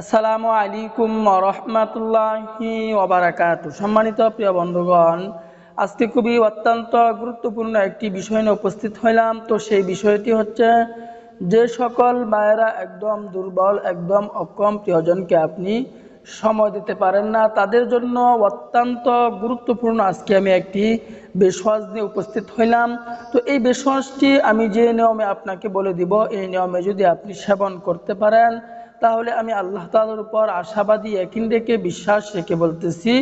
আসসালামু আলাইকুম রহমতুল্লাহি ওবারাকাত সম্মানিত প্রিয় বন্ধুগণ, আজকে খুবই অত্যন্ত গুরুত্বপূর্ণ একটি বিষয় নিয়ে উপস্থিত হইলাম। তো সেই বিষয়টি হচ্ছে, যে সকল মায়েরা একদম দুর্বল, একদম অক্ষম প্রিয়জনকে আপনি সময় দিতে পারেন না, তাদের জন্য অত্যন্ত গুরুত্বপূর্ণ আজকে আমি একটি বেশওয়াজ নিয়ে উপস্থিত হইলাম। তো এই বেশওয়াজটি আমি যে নিয়মে আপনাকে বলে দিব, এই নিয়মে যদি আপনি সেবন করতে পারেন তাহলে আমি আল্লাহ তালার উপর আশাবাদী একিন রেখে বিশ্বাস রেখে বলতেছি,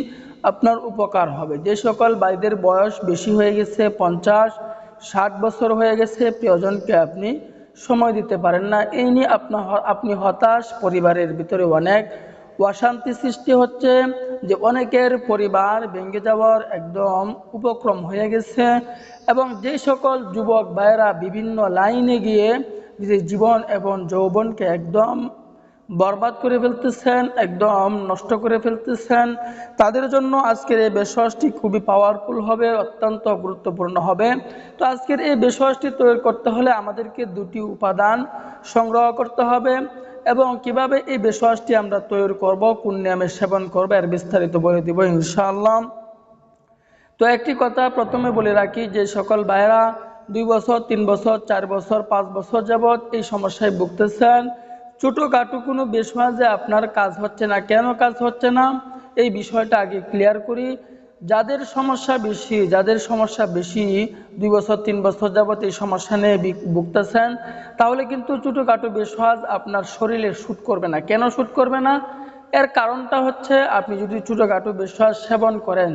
আপনার উপকার হবে। যে সকল বাইদের বয়স বেশি হয়ে গেছে, পঞ্চাশ, ষাট বছর হয়ে গেছে, প্রিয়জনকে আপনি সময় দিতে পারেন না। এই নিয়ে আপনার আপনি হতাশ, পরিবারের ভিতরে অনেক অশান্তি সৃষ্টি হচ্ছে যে অনেকের পরিবার ভেঙে যাওয়ার একদম উপক্রম হয়ে গেছে এবং যে সকল যুবক ভাইয়েরা বিভিন্ন লাইনে গিয়ে নিজের জীবন এবং যৌবনকে একদম বরবাদ করে ফেলতেছেন, একদম নষ্ট করে ফেলতেছেন। তাদের জন্য আজকের এই বেশওয়াজটি খুবই পাওয়ারফুল হবে, অত্যন্ত গুরুত্বপূর্ণ হবে। তো আজকের এই বেশওয়াজটি তৈরি করতে হলে আমাদেরকে দুটি উপাদান সংগ্রহ করতে হবে এবং কীভাবে এই বেশওয়াজটি আমরা তৈরি করব, কোন নিয়মে সেবন করব, এর বিস্তারিত বলে দিব ইনশাআল্লাহ। তো একটি কথা প্রথমে বলে রাখি যে সকল ভাইয়েরা দুই বছর, তিন বছর, চার বছর, পাঁচ বছর যাবৎ এই সমস্যায় ভুগতেছেন। ছোটোখাটো কোনো বেশওয়াজে আপনার কাজ হচ্ছে না, কেন কাজ হচ্ছে না, এই বিষয়টা আগে ক্লিয়ার করি। যাদের সমস্যা বেশি, যাদের সমস্যা বেশি, দুই বছর, তিন বছর যাবত এই সমস্যা নিয়ে ভুগতেছেন, তাহলে কিন্তু ছোটোখাটো বেশওয়াজ আপনার শরীরে শ্যুট করবে না। কেন শ্যুট করবে না? এর কারণটা হচ্ছে আপনি যদি ছোটোখাটো বেশওয়াজ সেবন করেন,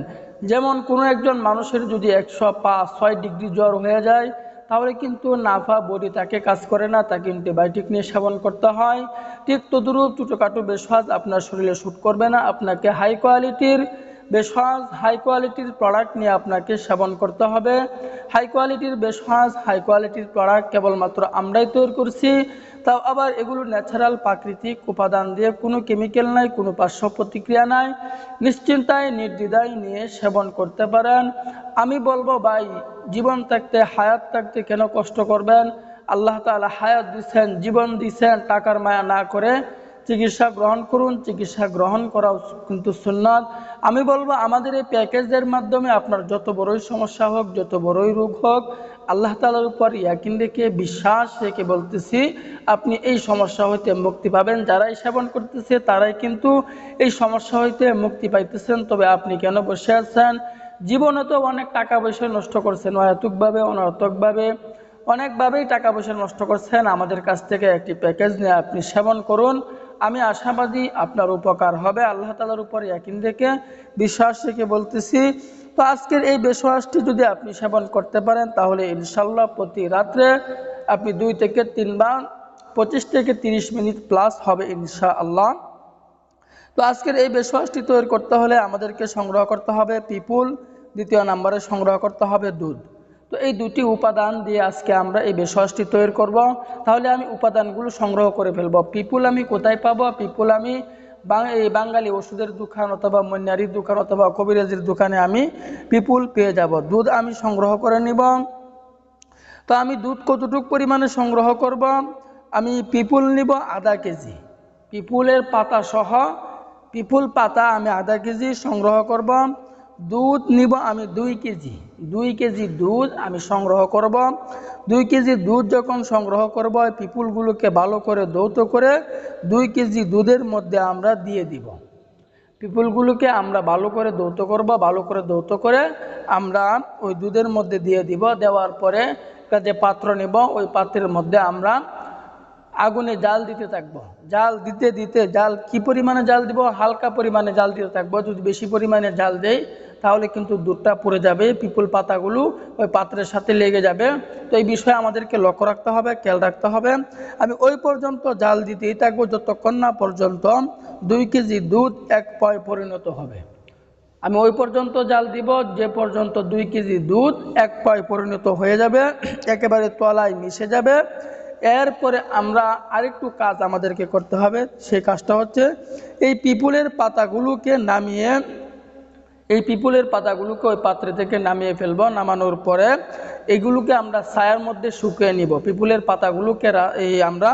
যেমন কোনো একজন মানুষের যদি একশো পাঁচ, ছয় ডিগ্রি জ্বর হয়ে যায় তাহলে কিন্তু নাফা বডি তাকে কাজ করে না, তাকে অ্যান্টিবায়োটিক নিয়ে সেবন করতে হয়। ঠিক তদুরূপ ছোটোখাটো বেশভাজ আপনার শরীরে শ্যুট করবে না, আপনাকে হাই কোয়ালিটির বেশওয়াজ হাই কোয়ালিটির প্রোডাক্ট নিয়ে আপনাকে সেবন করতে হবে। হাই কোয়ালিটির বেশওয়াজ হাই কোয়ালিটির প্রোডাক্ট কেবলমাত্র আমরাই তৈরি করছি। তাও আবার এগুলো ন্যাচারাল প্রাকৃতিক উপাদান দিয়ে কোনো কেমিক্যাল নাই, কোনো পার্শ্ব প্রতিক্রিয়া নাই। নিশ্চিন্তায়, নির্দ্বিধায় নিয়ে সেবন করতে পারেন। আমি বলব ভাই, জীবন থাকতে, হায়াত থাকতে কেন কষ্ট করবেন? আল্লাহ তালা হায়াত দিচ্ছেন জীবন দিচ্ছেন টাকার মায়া না করে। চিকিৎসা গ্রহণ করুন, চিকিৎসা গ্রহণ করা কিন্তু সুন্নত। আমি বলব, আমাদের এই প্যাকেজের মাধ্যমে আপনার যত বড়ই সমস্যা হোক, যত বড়ই রোগ হোক, আল্লাহ তালার উপর ইয়াকিন রেখে বিশ্বাস রেখে বলতেছি, আপনি এই সমস্যা হইতে মুক্তি পাবেন। যারাই সেবন করতেছে, তারাই কিন্তু এই সমস্যা হইতে মুক্তি পাইতেছেন। তবে আপনি কেন বসে আছেন? জীবনে তো অনেক টাকা পয়সা নষ্ট করছেন, অহেতুকভাবে, অনর্থকভাবে। অনেকভাবেই টাকা পয়সা নষ্ট করছেন। আমাদের কাছ থেকে একটি প্যাকেজ নিয়ে আপনি সেবন করুন। আমি আশাবাদী আপনার উপকার হবে। আল্লাহ তালার উপর একদিন থেকে বিশ্বাস রেখে বলতেছি, তো আজকের এই বেশওয়াসটি যদি আপনি সেবন করতে পারেন, তাহলে ইনশাল্লাহ প্রতি রাত্রে আপনি দুই থেকে তিনবার পঁচিশ থেকে তিরিশ মিনিট প্লাস হবে ইনশা আল্লাহ তো আজকের এই বেশওয়াসটি তৈরি করতে হলে আমাদেরকে সংগ্রহ করতে হবে পিপুল, দ্বিতীয় নম্বরে সংগ্রহ করতে হবে দুধ। তো এই দুটি উপাদান দিয়ে আজকে আমরা এই বেশওয়াসটি তৈরি করব। তাহলে আমি উপাদানগুলো সংগ্রহ করে ফেলব। পিপুল আমি কোথায় পাবো? পিপুল আমি এই বাঙালি ওষুধের দোকান অথবা মন্যারির দোকান অথবা কবিরাজির দোকানে আমি পিপুল পেয়ে যাব। দুধ আমি সংগ্রহ করে নিব। তো আমি দুধ কতটুকু পরিমাণে সংগ্রহ করব? আমি পিপুল নিব আধা কেজি। পিপুলের পাতা সহ পিপুল পাতা আমি আধা কেজি সংগ্রহ করব। দুধ নিব আমি দুই কেজি। দুই কেজি দুধ আমি সংগ্রহ করব। দুই কেজি দুধ যখন সংগ্রহ করব পিপুলগুলোকে ভালো করে দৌত করে দুই কেজি দুধের মধ্যে আমরা দিয়ে দিব। পিপুলগুলোকে আমরা ভালো করে দৌত করব, ভালো করে দৌত করে আমরা ওই দুধের মধ্যে দিয়ে দিব। দেওয়ার পরে যে পাত্র নিব, ওই পাত্রের মধ্যে আমরা আগুনে জাল দিতে থাকব। জাল দিতে দিতে জাল কি পরিমাণে জাল দিব? হালকা পরিমাণে জাল দিতে থাকব। যদি বেশি পরিমাণে জাল দেয় তাহলে কিন্তু দুধটা পড়ে যাবে, পিপুল পাতাগুলো ওই পাত্রের সাথে লেগে যাবে। তো এই বিষয়ে আমাদেরকে লক্ষ্য রাখতে হবে, খেয়াল রাখতে হবে। আমি ওই পর্যন্ত জাল দিতেই থাকব, যতক্ষণ না পর্যন্ত দুই কেজি দুধ এক পয় পরিণত হবে। আমি ওই পর্যন্ত জাল দিব, যে পর্যন্ত দুই কেজি দুধ এক পয় পরিণত হয়ে যাবে, একেবারে তলায় মিশে যাবে। এরপরে আমরা আরেকটু কাজ আমাদেরকে করতে হবে। সেই কাজটা হচ্ছে এই পিপুলের পাতাগুলোকে নামিয়ে, এই পিপুলের পাতাগুলোকে ওই পাত্রে থেকে নামিয়ে ফেলব। নামানোর পরে এগুলোকে আমরা ছায়ার মধ্যে শুকিয়ে নিব। পিপুলের পাতাগুলোকে এই আমরা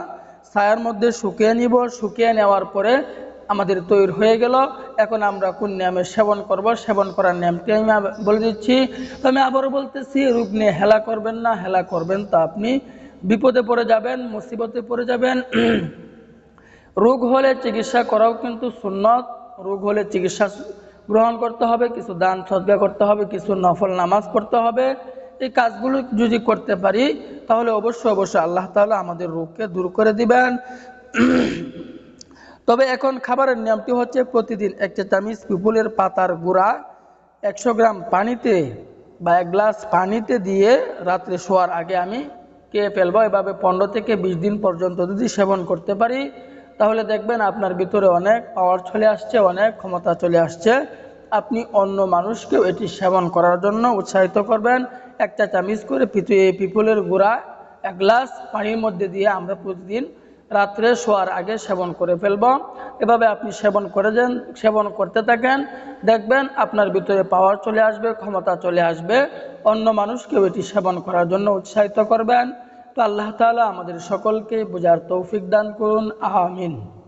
ছায়ার মধ্যে শুকিয়ে নিব। শুকিয়ে নেওয়ার পরে আমাদের তৈরি হয়ে গেল। এখন আমরা কোন নিয়মে সেবন করব? সেবন করার নিয়মটি আমি বলে দিচ্ছি। আমি আবারও বলতেছি, রূপ নিয়ে হেলা করবেন না, হেলা করবেন তা আপনি বিপদে পড়ে যাবেন, মুসিবতে পড়ে যাবেন। রোগ হলে চিকিৎসা করাও কিন্তু সুন্নত। রোগ হলে চিকিৎসা গ্রহণ করতে হবে, কিছু দান সজ্জা করতে হবে, কিছু নফল নামাজ পড়তে হবে। এই কাজগুলো যদি করতে পারি, তাহলে অবশ্যই অবশ্যই আল্লাহ তাআলা আমাদের রোগকে দূর করে দিবেন। তবে এখন খাবারের নিয়মটি হচ্ছে প্রতিদিন একটা চামিচ পিপুলের পাতার গুঁড়া একশো গ্রাম পানিতে বা এক গ্লাস পানিতে দিয়ে রাত্রে শোয়ার আগে আমি খেয়ে ফেলব? এভাবে পনেরো থেকে বিশ দিন পর্যন্ত যদি সেবন করতে পারি, তাহলে দেখবেন আপনার ভিতরে অনেক পাওয়ার চলে আসছে, অনেক ক্ষমতা চলে আসছে। আপনি অন্য মানুষকেও এটি সেবন করার জন্য উৎসাহিত করবেন। একটা চামিচ করে পিপুলের গুঁড়া, এক গ্লাস পানির মধ্যে দিয়ে আমরা প্রতিদিন রাত্রে শোয়ার আগে সেবন করে ফেলব। এভাবে আপনি সেবন করে যান, সেবন করতে থাকেন। দেখবেন আপনার ভিতরে পাওয়ার চলে আসবে, ক্ষমতা চলে আসবে। অন্য মানুষকেও এটি সেবন করার জন্য উৎসাহিত করবেন। তো আল্লাহ তালা আমাদের সকলকে বোঝার তৌফিক দান করুন। আমিন।